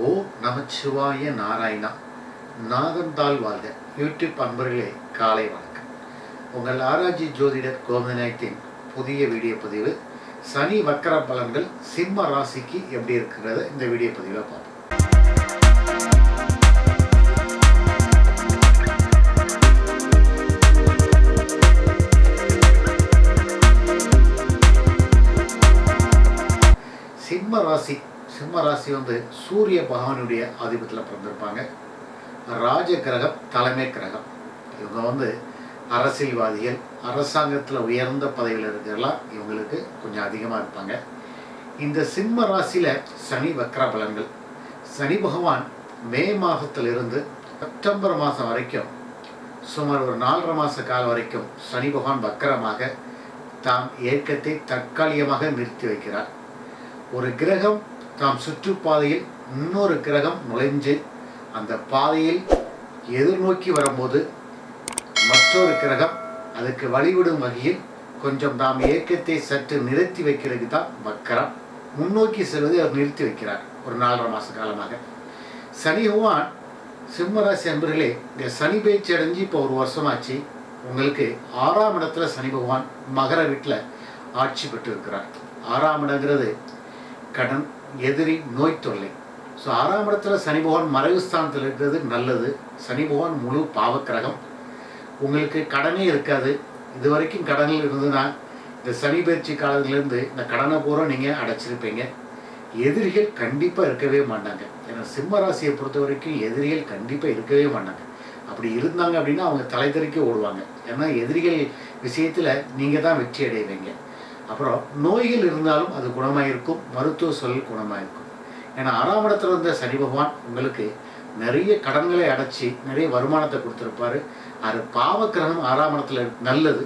ஓ நமச்சிவாய நாராயணா. நாகந்தாள் வாழ்க. யூடியூப் அன்பர்களே காலை வணக்கம். உங்கள் ஆராய்ச்சி ஜோதிடர் கோவிந்தநாயத்தின் புதிய வீடியோ பதிவு. சனி வக்கர பலன்கள் சிம்ம ராசிக்கு எப்படி இருக்கிறத? இந்த வீடியோ பதிவில் பார்ப்போம். சிம்ம ராசி வந்து சூரிய பகவானுடைய ஆதிபத்தில் பிறந்திருப்பாங்க. ராஜ கிரகம் தலைமை கிரகம். இவங்க வந்து அரசியல்வாதிகள் அரசாங்கத்தில் உயர்ந்த பதவியில் இருக்கிறலாம் இவங்களுக்கு கொஞ்சம் அதிகமாக இருப்பாங்க. இந்த சிம்ம ராசியில் சனி வக்ர பலன்கள். சனி பகவான் மே மாதத்திலிருந்து செப்டம்பர் மாதம் வரைக்கும் சுமார் ஒரு நாலரை மாத காலம் வரைக்கும் சனி பகவான் வக்கரமாக தாம் ஏக்கத்தை தற்காலிகமாக நிறுத்தி வைக்கிறார். ஒரு கிரகம் தாம் சுற்றுப்பாதையில் இன்னொரு கிரகம் நுழைஞ்சு அந்த பாதையில் எதிர்நோக்கி வரும்போது மற்றொரு கிரகம் அதுக்கு வழிவிடும் வகையில் கொஞ்சம் தாம் இயக்கத்தை சற்று நிறுத்தி வைக்கிறதுக்கு தான் வக்கரம். முன்னோக்கி செல்வதை அவர் நிறுத்தி வைக்கிறார் ஒரு நாலரை மாத காலமாக. சனி பகவான் சிம்மராசி அன்பர்களே இந்த சனி பேச்சு அடைஞ்சு இப்போ ஒரு வருஷமாச்சு. உங்களுக்கு ஆறாம் இடத்துல சனி பகவான் மகர வீட்டில் ஆட்சி பெற்று இருக்கிறார் ஆறாம் இடங்கிறது கடன் எதிரி நோய் தொல்லை. ஸோ ஆறாம் இடத்துல சனி பகவான் மறைவு ஸ்தானத்தில் இருக்கிறது நல்லது. சனி பகவான் முழு பாவக்கிரகம். உங்களுக்கு கடனே இருக்காது. இது வரைக்கும் கடனில் இருந்ததுன்னா இந்த சனி பயிற்சி காலத்திலேருந்து இந்த கடனை பூரா நீங்கள் அடைச்சிருப்பீங்க. எதிரிகள் கண்டிப்பாக இருக்கவே மாட்டாங்க. ஏன்னா சிம்ம ராசியை பொறுத்த வரைக்கும் எதிரிகள் கண்டிப்பாக இருக்கவே மாட்டாங்க. அப்படி இருந்தாங்க அப்படின்னா அவங்க தலை தெறிக்க ஓடுவாங்க. ஏன்னா எதிரிகள் விஷயத்தில் நீங்கள் தான் வெற்றி அடைவீங்க. அப்புறம் நோய்கள் இருந்தாலும் அது குணமாயிருக்கும் மருத்துவ சொல் குணமாயிருக்கும். ஏன்னா ஆறாம் இடத்துல இருந்த சனி பகவான் உங்களுக்கு நிறைய கடன்களை அடைச்சி நிறைய வருமானத்தை கொடுத்துருப்பாரு. அது பாவக்கிரகம் ஆறாம் இடத்துல நல்லது.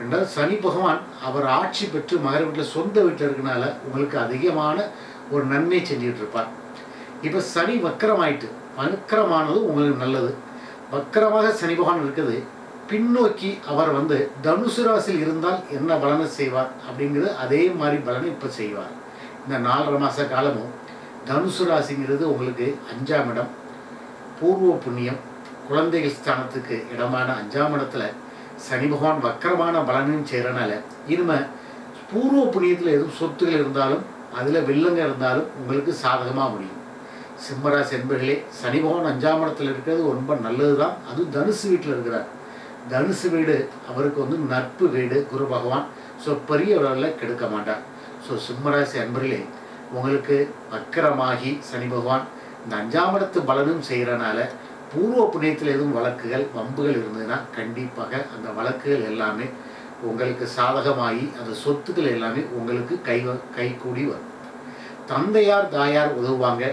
ரெண்டாவது சனி பகவான் அவர் ஆட்சி பெற்று மகர வீட்டில் சொந்த வீட்டில் இருக்கனால உங்களுக்கு அதிகமான ஒரு நன்மை செஞ்சுட்டு இருப்பார் இப்போ சனி வக்கரமாயிட்டு வக்கரமானது உங்களுக்கு நல்லது. வக்கரமாக சனி பகவான் இருக்குது. பின்னோக்கி அவர் வந்து தனுசு ராசியில் இருந்தால் என்ன பலனை செய்வார்? அப்படிங்கிறது அதே மாதிரி பலனை இப்போ செய்வார். இந்த நாலரை மாத காலமும் தனுசு ராசிங்கிறது உங்களுக்கு அஞ்சாம் இடம் பூர்வ புண்ணியம் குழந்தைகள் ஸ்தானத்துக்கு இடமான அஞ்சாம் இடத்துல சனி பகவான் வக்கரமான பலனையும் செய்கிறனால இனிமே பூர்வ புண்ணியத்தில் எதுவும் சொத்துகள் இருந்தாலும் அதில் வில்லங்க இருந்தாலும் உங்களுக்கு சாதகமாக முடியும். சிம்மராசி என்பர்களே சனி பகவான் அஞ்சாம் இடத்துல இருக்கிறது ரொம்ப நல்லது தான் அதுவும் தனுசு வீட்டில் இருக்கிறார். தனுசு வீடு அவருக்கு வந்து நட்பு வீடு குரு பகவான். ஸோ பெரிய அளவில் கெடுக்க மாட்டார். ஸோ சிம்மராசி அன்பர்களே உங்களுக்கு வக்கரமாகி சனி பகவான் இந்த அஞ்சாம் இடத்து பலனும் செய்கிறனால பூர்வ புண்ணியத்தில் எதுவும் வழக்குகள் வம்புகள் இருந்ததுன்னா கண்டிப்பாக அந்த வழக்குகள் எல்லாமே உங்களுக்கு சாதகமாகி அந்த சொத்துக்கள் எல்லாமே உங்களுக்கு கை கை கூடி வரும். தந்தையார் தாயார் உதவுவாங்க.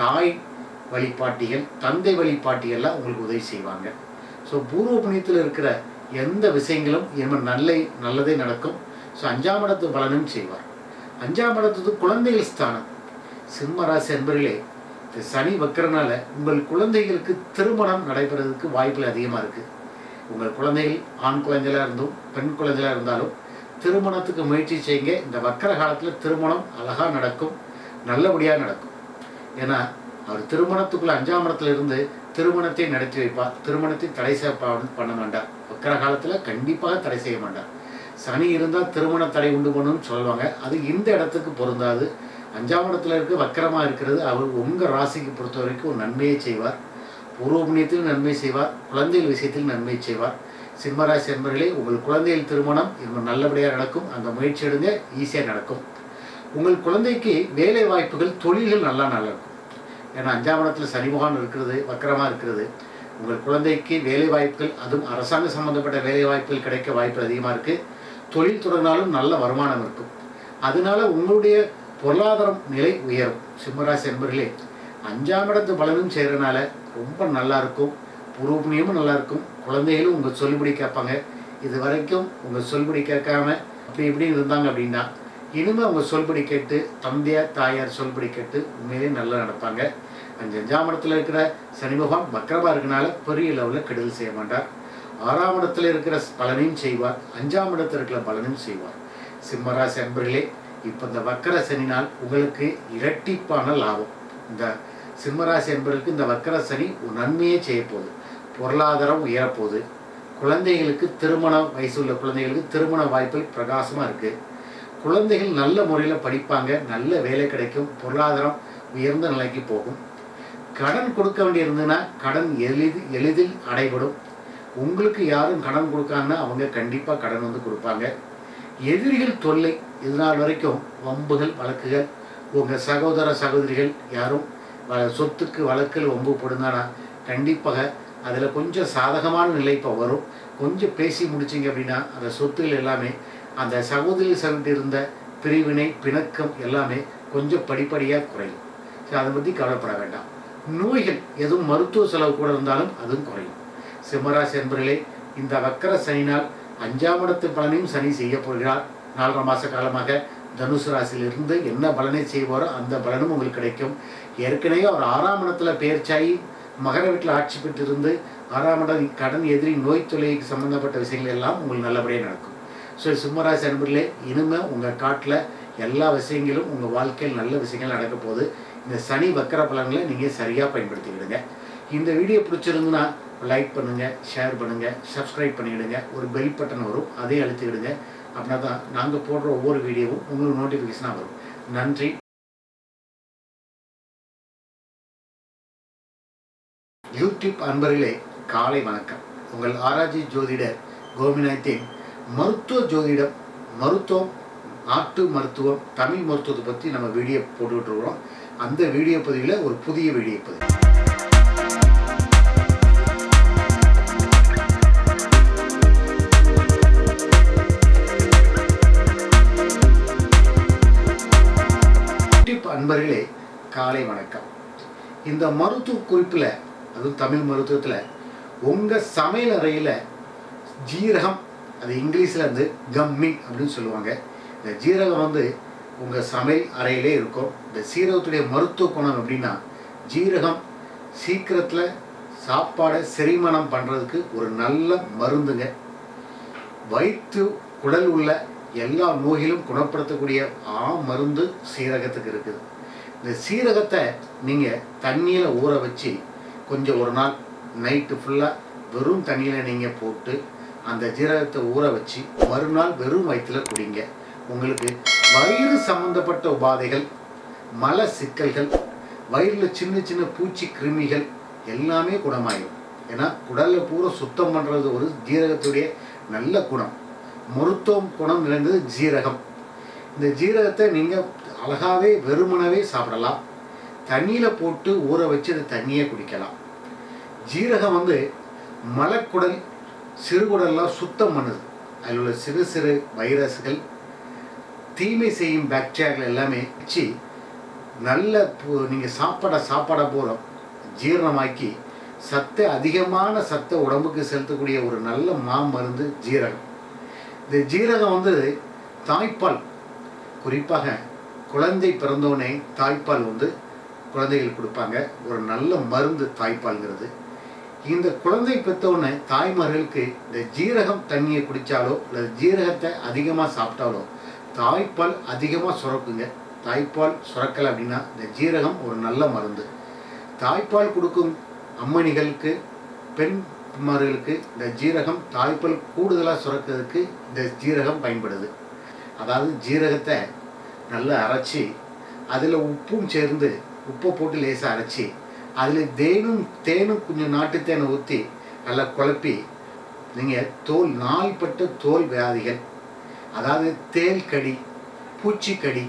தாய் வழிபாட்டிகள் தந்தை வழிபாட்டிகள்லாம் உங்களுக்கு உதவி செய்வாங்க. ஸோ பூர்வ புண்ணியத்தில் இருக்கிற எந்த விஷயங்களும் இனிமேல் நல்ல நல்லதே நடக்கும். ஸோ அஞ்சாம் இடத்து பலனும் செய்வார். அஞ்சாம் இடத்துக்கு குழந்தைகள் ஸ்தானம். சிம்ம ராசி என்பர்களே இந்த சனி வைக்கிறனால உங்கள் குழந்தைகளுக்கு திருமணம் நடைபெறதுக்கு வாய்ப்புகள் அதிகமாக இருக்குது உங்கள் குழந்தைகள் ஆண் குழந்தைகளாக இருந்தும் பெண் குழந்தைகளாக இருந்தாலும் திருமணத்துக்கு முயற்சி செய்யுங்க. இந்த வக்கர காலத்தில் திருமணம் அழகாக நடக்கும். நல்லபடியாக நடக்கும். ஏன்னா அவர் திருமணத்துக்குள்ள அஞ்சாம் இடத்துல இருந்து திருமணத்தை நடத்தி வைப்பார். திருமணத்தை தடை செய்ய பண்ண மாட்டார். வக்கர காலத்தில் கண்டிப்பாக தடை செய்ய மாட்டார். சனி இருந்தால் திருமண தடை உண்டு பண்ணணும்னு சொல்லுவாங்க. அது இந்த இடத்துக்கு பொருந்தாது. அஞ்சாம் இடத்துல இருக்க வக்கரமாக இருக்கிறது. அவர் உங்கள் ராசிக்கு பொறுத்த வரைக்கும் ஒரு நன்மையை செய்வார். பூர்வ நன்மை செய்வார். குழந்தைகள் விஷயத்தில் நன்மை செய்வார். சிம்மராசி என்பர்களே உங்கள் குழந்தைகள் திருமணம் இது நல்லபடியாக நடக்கும். அந்த முயற்சி எடுங்க ஈஸியாக நடக்கும். உங்கள் குழந்தைக்கு வேலை வாய்ப்புகள் தொழில்கள் நல்லா நல்லா இருக்கும் ஏன்னா அஞ்சாம் இடத்துல சனி இருக்கிறது வக்கரமாக இருக்கிறது. உங்கள் குழந்தைக்கு வேலை வாய்ப்புகள் அதுவும் அரசாங்க சம்மந்தப்பட்ட வேலை வாய்ப்புகள் கிடைக்க வாய்ப்பு அதிகமாக இருக்குது தொழில் தொடங்கினாலும் நல்ல வருமானம் இருக்கும். அதனால உங்களுடைய பொருளாதாரம் நிலை உயரும். சிம்மராசி என்பர்களே அஞ்சாம் இடத்து பலனும் செய்கிறனால ரொம்ப நல்லா இருக்கும். பூர்வபுண்ணியமும் நல்லா இருக்கும். குழந்தைகளும் உங்கள் சொல்லுபடி கேட்பாங்க. இது வரைக்கும் உங்கள் சொல்படி கேட்காம அப்படி இப்படி இருந்தாங்க அப்படின்னா இனிமேல் அவங்க சொல்படி கேட்டு தந்தையார் தாயார் சொல்படி கேட்டு உண்மையிலேயே நல்லா நடப்பாங்க. அந்த அஞ்சாம் இடத்துல இருக்கிற சனிமுகம் பகவான் வக்கரமாக இருக்கனால பெரிய லெவலில் கெடுதல் செய்ய மாட்டார். ஆறாம் இடத்துல இருக்கிற பலனையும் செய்வார். அஞ்சாம் இடத்துல இருக்கிற பலனையும் செய்வார். சிம்மராசி அன்பர்களே இப்போ இந்த வக்கர சனினால் உங்களுக்கு இரட்டிப்பான லாபம். இந்த சிம்மராசி என்பதற்கு இந்த வக்கர சனி ஒரு நன்மையே செய்ய போகுது. பொருளாதாரம் உயரப்போகுது குழந்தைகளுக்கு திருமண வயசு உள்ள குழந்தைகளுக்கு திருமண வாய்ப்புகள் பிரகாசமாக இருக்குது குழந்தைகள் நல்ல முறையில் படிப்பாங்க நல்ல வேலை கிடைக்கும் பொருளாதாரம் உயர்ந்த நிலைக்கு போகும். கடன் கொடுக்க வேண்டியிருந்ததுன்னா கடன் எளிது எளிதில் அடைபடும். உங்களுக்கு யாரும் கடன் கொடுக்காங்கன்னா அவங்க கண்டிப்பாக கடன் வந்து கொடுப்பாங்க. எதிரிகள் தொல்லை இது நாள் வரைக்கும் வம்புகள் வழக்குகள். உங்கள் சகோதர சகோதரிகள் யாரும் சொத்துக்கு வழக்கில் வம்பு போடுங்கன்னா கண்டிப்பாக அதில் கொஞ்சம் சாதகமான நிலை இப்போ வரும். கொஞ்சம் பேசி முடிச்சிங்க அப்படின்னா அந்த சொத்துகள் எல்லாமே அந்த சகோதரி சந்திருந்த இருந்த பிரிவினை பிணக்கம் எல்லாமே கொஞ்சம் படிப்படியாக குறையும். ஸோ அதை பற்றி கவலைப்பட வேண்டாம். நோய்கள் எதுவும் மருத்துவ செலவு கூட இருந்தாலும் அதுவும் குறையும். சிம்மராசி என்பர்களே இந்த வக்கர சனினால் அஞ்சாம் இடத்து பலனையும் சனி செய்ய போகிறார். நாலரை மாத காலமாக தனுசு ராசியிலிருந்து என்ன பலனை செய்வாரோ அந்த பலனும் உங்களுக்கு கிடைக்கும். ஏற்கனவே அவர் ஆறாம் இடத்துல பேர்ச்சாயி மகர வீட்டில் ஆட்சி பெற்றிருந்து ஆறாம் இடம் கடன் எதிரி நோய் தொல்லைக்கு சம்பந்தப்பட்ட விஷயங்கள் எல்லாம் உங்களுக்கு நல்லபடியாக நடக்கும். ஸோ சிம்மராசி அன்பர்களே இனிமேல் உங்கள் காட்டில் எல்லா விஷயங்களும் உங்கள் வாழ்க்கையில் நல்ல விஷயங்கள் நடக்க போகுது. இந்த சனி வக்கர பலன்களை நீங்கள் சரியாக பயன்படுத்திக்கிடுங்க. இந்த வீடியோ பிடிச்சிருந்துன்னா லைக் பண்ணுங்கள் ஷேர் பண்ணுங்கள் சப்ஸ்கிரைப் பண்ணிவிடுங்க ஒரு பெல் பட்டன் வரும் அதையும் அழுத்திக்கிடுங்க. அப்படின்னா தான் நாங்கள் போடுற ஒவ்வொரு வீடியோவும் உங்களுக்கு நோட்டிஃபிகேஷனாக வரும். நன்றி. யூடியூப் அன்பர்களே காலை வணக்கம். உங்கள் ஆராய்ச்சி ஜோதிடர் கோபிநாத்தின் மருத்துவ ஜோதிடம் மருத்துவம் நாட்டு மருத்துவம் தமிழ் மருத்துவத்தை பற்றி நம்ம வீடியோ போட்டுக்கிட்டு இருக்கிறோம். அந்த வீடியோ பதிவில் ஒரு புதிய வீடியோ பதிவு. அன்பர்களே காலை வணக்கம். இந்த மருத்துவ குறிப்பில் அதுவும் தமிழ் மருத்துவத்தில் உங்கள் சமையல் அறையில் ஜீரகம் அது இங்கிலீஷில் வந்து கம்மிங் அப்படின்னு சொல்லுவாங்க. இந்த ஜீரகம் வந்து உங்கள் சமையல் அறையிலே இருக்கும். இந்த சீரகத்துடைய மருத்துவ குணம் எப்படின்னா ஜீரகம் சீக்கிரத்தில் சாப்பாடை செரிமானம் பண்ணுறதுக்கு ஒரு நல்ல மருந்துங்க. வயிற்று குடல் உள்ள எல்லா நோயிலும் குணப்படுத்தக்கூடிய ஆ மருந்து சீரகத்துக்கு இருக்குது. இந்த சீரகத்தை நீங்கள் தண்ணியில் ஊற வச்சு கொஞ்சம் ஒரு நாள் நைட்டு ஃபுல்லாக வெறும் தண்ணியில் நீங்கள் போட்டு அந்த ஜீரகத்தை ஊற வச்சு மறுநாள் வெறும் வயிற்றில் குடிங்க. உங்களுக்கு வயிறு சம்பந்தப்பட்ட உபாதைகள் மல சிக்கல்கள் வயிறில் சின்ன சின்ன பூச்சி கிருமிகள் எல்லாமே குணமாயிடும் ஏன்னா குடலில் பூரா சுத்தம் பண்ணுறது ஒரு ஜீரகத்துடைய நல்ல குணம். மருத்துவம் குணம் நிறைந்தது ஜீரகம். இந்த ஜீரகத்தை நீங்கள் அழகாகவே வெறுமனவே சாப்பிடலாம். தண்ணியில் போட்டு ஊற வச்சு அந்த தண்ணியை குடிக்கலாம். ஜீரகம் வந்து மலக்குடல் சிறுகுடல்லாம் சுத்தம் பண்ணுது. அதில் உள்ள சிறு சிறு வைரஸ்கள் தீமை செய்யும் பாக்டீரியாக்கள் எல்லாமே வச்சு நல்ல நீங்கள் சாப்பாட சாப்பாட போகிறோம் ஜீரணமாக்கி சத்தை அதிகமான சத்தை உடம்புக்கு செலுத்தக்கூடிய ஒரு நல்ல மாமருந்து ஜீரகம். இந்த ஜீரகம் வந்து தாய்ப்பால். குறிப்பாக குழந்தை பிறந்தோடனே தாய்ப்பால் வந்து குழந்தைகள் கொடுப்பாங்க. ஒரு நல்ல மருந்து தாய்ப்பால்ங்கிறது. இந்த குழந்தை பெற்றவுடனே தாய்மார்களுக்கு இந்த ஜீரகம் தண்ணியை குடித்தாலோ இல்லை ஜீரகத்தை அதிகமாக சாப்பிட்டாலோ தாய்ப்பால் அதிகமாக சுரக்குங்க. தாய்ப்பால் சுரக்கலை அப்படின்னா இந்த ஜீரகம் ஒரு நல்ல மருந்து. தாய்ப்பால் கொடுக்கும் அம்மணிகளுக்கு பெண்மார்களுக்கு இந்த ஜீரகம் தாய்ப்பால் கூடுதலாக சுரக்கிறதுக்கு இந்த ஜீரகம் பயன்படுது. அதாவது ஜீரகத்தை நல்லா அரைச்சி அதில் உப்பும் சேர்ந்து உப்பை போட்டு லேசாக அரைச்சி அதில் தேனும் தேனும் கொஞ்சம் நாட்டு தேனை ஊற்றி நல்லா குழப்பி நீங்கள் தோல் நாள்பட்ட தோல் வியாதிகள் அதாவது தேல் கடி பூச்சிக்கடி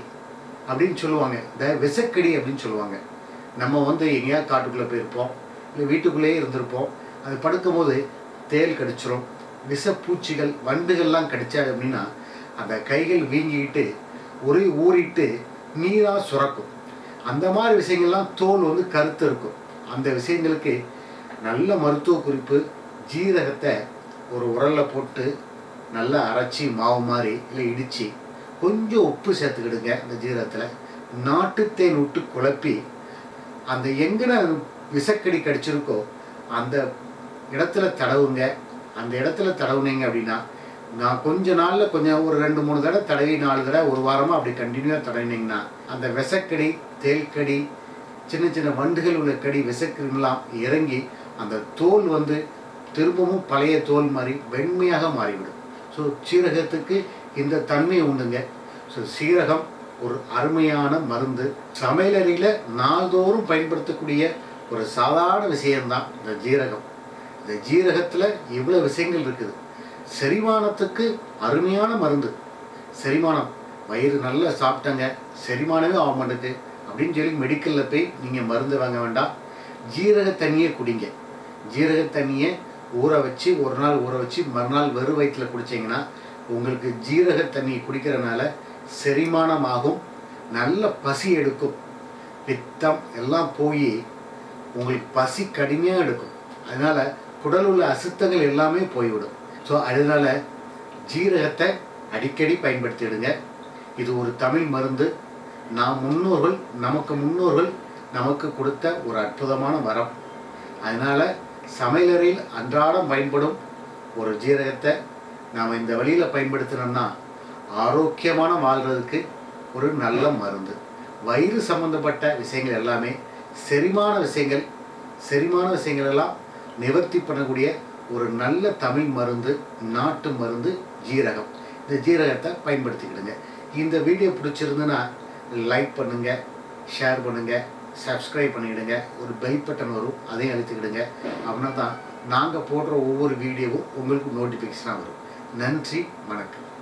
அப்படின்னு சொல்லுவாங்க. இந்த விசக்கடி அப்படின்னு சொல்லுவாங்க. நம்ம வந்து எங்கேயாவது காட்டுக்குள்ளே போயிருப்போம் இல்லை வீட்டுக்குள்ளேயே இருந்திருப்போம். அது படுக்கும்போது தேல் கடிச்சிரும். விஷப்பூச்சிகள் வண்டுகள்லாம் கடிச்சா அப்படின்னா அந்த கைகள் வீங்கிக்கிட்டு ஒரே ஊறிட்டு நீராக சுரக்கும். அந்த மாதிரி விஷயங்கள்லாம் தோல் வந்து கருத்து இருக்கும். அந்த விஷயங்களுக்கு நல்ல மருத்துவ குறிப்பு ஜீரகத்தை ஒரு உரலில் போட்டு நல்லா அரைச்சி மாவு மாதிரி இல்லை இடித்து கொஞ்சம் உப்பு சேர்த்துக்கிடுங்க அந்த ஜீரகத்தில். நாட்டுத்தேன் விட்டு குழப்பி அந்த எங்கன விஷக்கடி கடிச்சிருக்கோ அந்த இடத்துல தடவுங்க அந்த இடத்துல தடவுனீங்க அப்படின்னா நான் கொஞ்ச நாளில் கொஞ்சம் ஒரு ரெண்டு மூணு தடவை தடவி நாலு தடவை ஒரு வாரமாக அப்படி கண்டினியூவாக தடவினீங்கன்னா அந்த விசக்கடி தேல்கடி சின்ன சின்ன வண்டுகள் உள்ள கடி விசக்கிரிமெல்லாம் இறங்கி அந்த தோல் வந்து திரும்பவும் பழைய தோல் மாதிரி வெண்மையாக மாறிவிடும். ஸோ சீரகத்துக்கு இந்த தன்மை உண்டுங்க. ஸோ சீரகம் ஒரு அருமையான மருந்து. சமையலறையில் நாள்தோறும் பயன்படுத்தக்கூடிய ஒரு சாதாரண விஷயம்தான் இந்த ஜீரகம். இந்த ஜீரகத்தில் இவ்வளோ விஷயங்கள் இருக்குது. செரிமானத்துக்கு அருமையான மருந்து. செரிமானம். வயிறு நல்லா சாப்பிட்டங்க. செரிமானமே ஆக மாட்டேங்குது. அப்படின்னு சொல்லி மெடிக்கலில் போய் நீங்கள் மருந்து வாங்க வேண்டாம். ஜீரக தண்ணியை குடிங்க. ஜீரக தண்ணியை ஊற வச்சு ஒரு நாள் ஊற வச்சு மறுநாள் வெறும் வயிற்றில் குடிச்சிங்கன்னா உங்களுக்கு ஜீரக தண்ணி குடிக்கிறனால செரிமானமாகும். நல்ல பசி எடுக்கும். பித்தம் எல்லாம் போய் உங்களுக்கு பசி கடுமையாக எடுக்கும். அதனால் குடல் உள்ள அசுத்தங்கள் எல்லாமே போய்விடும். ஸோ அதனால ஜீரகத்தை அடிக்கடி பயன்படுத்திடுங்க. இது ஒரு தமிழ் மருந்து. நாம் முன்னோர்கள் நமக்கு முன்னோர்கள் நமக்கு கொடுத்த ஒரு அற்புதமான வரம். அதனால் சமையலறையில் அன்றாடம் பயன்படும் ஒரு ஜீரகத்தை நாம் இந்த வழியில் பயன்படுத்தினோம்னா ஆரோக்கியமான வாழ்கிறதுக்கு ஒரு நல்ல மருந்து. வயிறு சம்பந்தப்பட்ட விஷயங்கள் எல்லாமே செரிமான விஷயங்கள் செரிமான விஷயங்கள் எல்லாம் நிவர்த்தி பண்ணக்கூடிய ஒரு நல்ல தமிழ் மருந்து நாட்டு மருந்து ஜீரகம். இந்த ஜீரகத்தை பயன்படுத்திக்கிடுங்க. இந்த வீடியோ பிடிச்சிருந்துன்னா லைக் பண்ணுங்கள் ஷேர் பண்ணுங்கள் சப்ஸ்கிரைப் பண்ணிக்கிடுங்க. ஒரு பெல் பட்டன் வரும் அதையும் அழுத்திக்கிடுங்க. அப்படின்னா தான் நாங்கள் போடுற ஒவ்வொரு வீடியோவும் உங்களுக்கு நோட்டிஃபிகேஷனாக வரும். நன்றி வணக்கம்.